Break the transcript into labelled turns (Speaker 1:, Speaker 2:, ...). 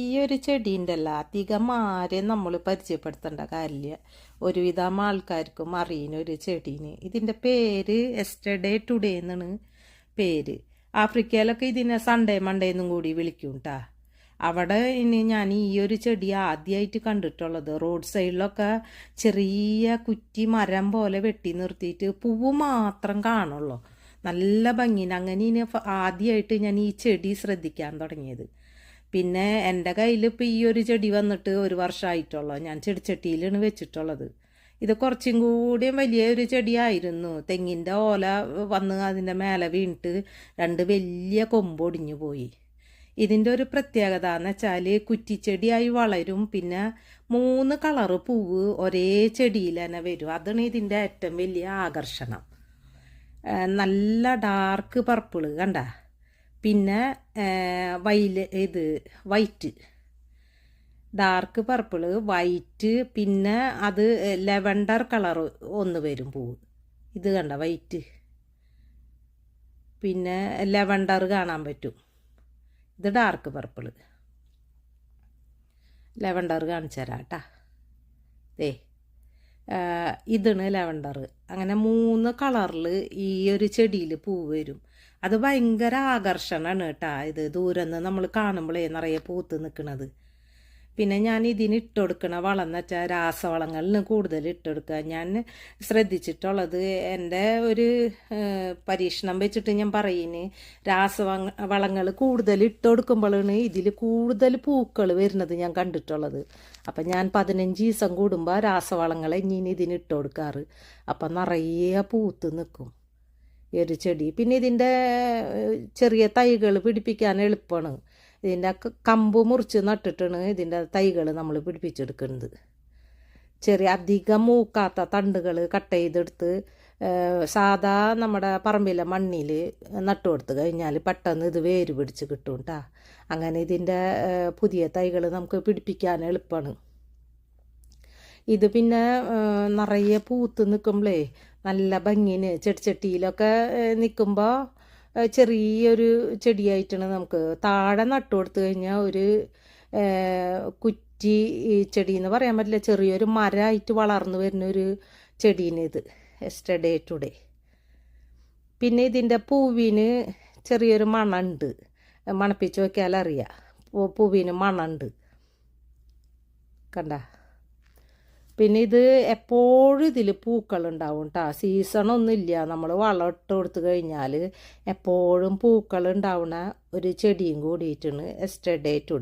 Speaker 1: ഈ ഒരു ചെടീന്റെ അല്ല അധികം ആരെയും നമ്മൾ പരിചയപ്പെടുത്തേണ്ട കാര്യമില്ല. ഒരുവിധം ആൾക്കാർക്കും അറിയുന്ന ഒരു ചെടീന്. ഇതിന്റെ പേര് എസ്റ്റർഡേ ടുഡേ എന്നാണ് പേര്. ആഫ്രിക്കയിലൊക്കെ ഇതിനെ സൺഡേ മൺഡേ എന്നും കൂടി വിളിക്കും കേട്ടാ അവിടെ ഇനി ഞാൻ ഈ ഒരു ചെടി ആദ്യമായിട്ട് കണ്ടിട്ടുള്ളത്. റോഡ് സൈഡിലൊക്കെ ചെറിയ കുറ്റി മരം പോലെ വെട്ടി നിർത്തിയിട്ട് പൂവ് മാത്രം കാണുള്ളൂ. നല്ല ഭംഗിന് അങ്ങനെ ഇനി ആദ്യമായിട്ട് ഞാൻ ഈ ചെടി ശ്രദ്ധിക്കാൻ തുടങ്ങിയത്. പിന്നെ എന്റെ കയ്യിൽ ഇപ്പോൾ ഈ ഒരു ചെടി വന്നിട്ട് ഒരു വർഷമായിട്ടുള്ളൂ ഞാൻ ചെടിച്ചട്ടിയിലാണ് വെച്ചിട്ടുള്ളത്. ഇത് കുറച്ചും കൂടിയും വലിയൊരു ചെടിയായിരുന്നു. തെങ്ങിന്റെ ഓല വന്ന് അതിന്റെ മേലെ വീണിട്ട് രണ്ട് വലിയ കൊമ്പൊടിഞ്ഞു പോയി. ഇതിന്റെ ഒരു പ്രത്യേകത എന്ന് വെച്ചാൽ കുറ്റിച്ചെടിയായി വളരും. പിന്നെ മൂന്ന് കളറ് പൂവ് ഒരേ ചെടിയിൽ തന്നെ വരും. അതാണ് ഇതിന്റെ ഏറ്റവും വലിയ ആകർഷണം. നല്ല ഡാർക്ക് പർപ്പിൾ കണ്ട? പിന്നെ വൈല ഇത് വൈറ്റ്. ഡാർക്ക് പർപ്പിൾ വൈറ്റ് പിന്നെ അത് ലെവൻഡർ കളർ ഒന്ന് വരും പൂവ്. ഇത് കണ്ട വൈറ്റ്. പിന്നെ ലെവൻഡർ കാണാൻ പറ്റും. ഇത് ഡാർക്ക് പർപ്പിൾ ലെവൻഡർ കാണിച്ചു തരാം കേട്ടാ. ദേ ഇതാണ് ലെവൻഡർ അങ്ങനെ മൂന്ന് കളറിൽ ഈ ഒരു ചെടിയിൽ പൂ വരും. അത് ഭയങ്കര ആകർഷണമാണ് കേട്ടോ ഇത് ദൂരം നമ്മൾ കാണുമ്പോഴേ നിറയെ പൂത്ത് നിൽക്കുന്നത് പിന്നെ ഞാൻ ഇതിന് ഇട്ടുകൊടുക്കണ വളം എന്ന് വെച്ചാൽ രാസവളങ്ങളിൽ കൂടുതൽ ഇട്ടുകൊടുക്കുക ഞാൻ ശ്രദ്ധിച്ചിട്ടുള്ളത് എന്റെ ഒരു പരീക്ഷണം വെച്ചിട്ട് ഞാൻ പറയുന്നത് രാസവ വളങ്ങൾ കൂടുതൽ ഇട്ടുകൊടുക്കുമ്പോഴാണ് ഇതിൽ കൂടുതൽ പൂക്കൾ വരുന്നത് ഞാൻ കണ്ടിട്ടുള്ളത്. അപ്പം ഞാൻ പതിനഞ്ച് ദിവസം കൂടുമ്പോൾ രാസവളങ്ങൾ ഇനി ഇതിന് ഇട്ട് കൊടുക്കാറ്. അപ്പം നിറയെ പൂത്ത് നിൽക്കും ഈ ഒരു ചെടി. പിന്നെ ഇതിന്റെ ചെറിയ തൈകൾ പിടിപ്പിക്കാൻ എളുപ്പമാണ് ഇതിന്റെ കമ്പ് മുറിച്ച് നട്ടിട്ടാണ് ഇതിന്റെ തൈകൾ നമ്മൾ പിടിപ്പിച്ചെടുക്കുന്നത്. ചെറിയ അധികം മൂക്കാത്ത തണ്ടുകൾ കട്ട് ചെയ്തെടുത്ത് സാധാ നമ്മുടെ പറമ്പിലെ മണ്ണിൽ നട്ടു കൊടുത്ത് കഴിഞ്ഞാൽ പെട്ടെന്ന് ഇത് വേര് പിടിച്ച് കിട്ടും കേട്ടോ അങ്ങനെ ഇതിന്റെ പുതിയ തൈകൾ നമുക്ക് പിടിപ്പിക്കാൻ എളുപ്പമാണ് ഇത് പിന്നെ നിറയെ പൂത്ത് നിൽക്കുമ്പോഴേ നല്ല ഭംഗിന് ചെടിച്ചട്ടിയിലൊക്കെ നിൽക്കുമ്പോൾ ചെറിയൊരു ചെടിയായിട്ടാണ് നമുക്ക് താഴെ നട്ടു കൊടുത്തു കഴിഞ്ഞാൽ ഒരു കുറ്റി ചെടി എന്ന് പറയാൻ പറ്റില്ല. ചെറിയൊരു മരമായിട്ട് വളർന്നു വരുന്ന ഒരു എസ്റ്റഡേ ഇത് ടുഡേ പിന്നെ ഇതിന്റെ പൂവിന് ചെറിയൊരു മണമുണ്ട് മണപ്പിച്ച് നോക്കിയാൽ അറിയാം പൂവിന് മണമുണ്ട് കണ്ട? പിന്നെ ഇത് എപ്പോഴും ഇതിൽ പൂക്കളുണ്ടാവും കേട്ടോ സീസണൊന്നുമില്ല. നമ്മൾ വളം ഇട്ട് കൊടുത്തു കഴിഞ്ഞാൽ എപ്പോഴും പൂക്കൾ ഉണ്ടാവുന്ന ഒരു ചെടിയും കൂടിയിട്ടാണ് എസ്റ്റർഡേ ടുഡേ.